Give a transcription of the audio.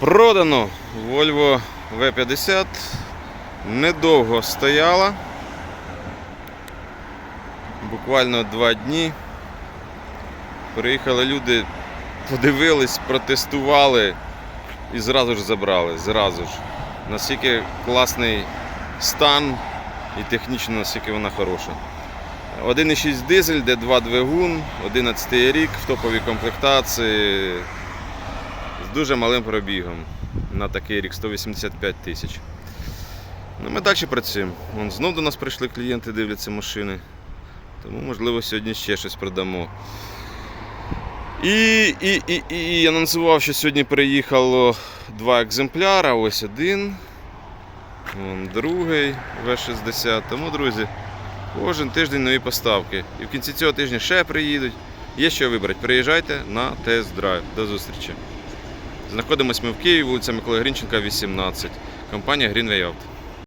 Продано Volvo V50. Недовго стояла. Буквально два дні. Приїхали люди, подивились, протестували і зразу ж забрали. Зразу ж. Наскільки класний стан і технічно наскільки вона хороша. 1,6 дизель, де 2 двигун, 11 рік в топовій комплектації дуже малим пробігом. На такий рік 185 тисяч. Ну, ми далі працюємо. Вон, знов до нас прийшли клієнти, дивляться машини. Тому, можливо, сьогодні ще щось продамо. І, і, і, і анонсував, що сьогодні приїхало два екземпляра. Ось один. Вон другий В60. Тому, друзі, кожен тиждень нові поставки. І в кінці цього тижня ще приїдуть. Є що вибрати. Приїжджайте на тест-драйв. До зустрічі. Знаходимось ми в Києві, вулиця Миколи Грінченка, 18. Компанія Greenway Auto.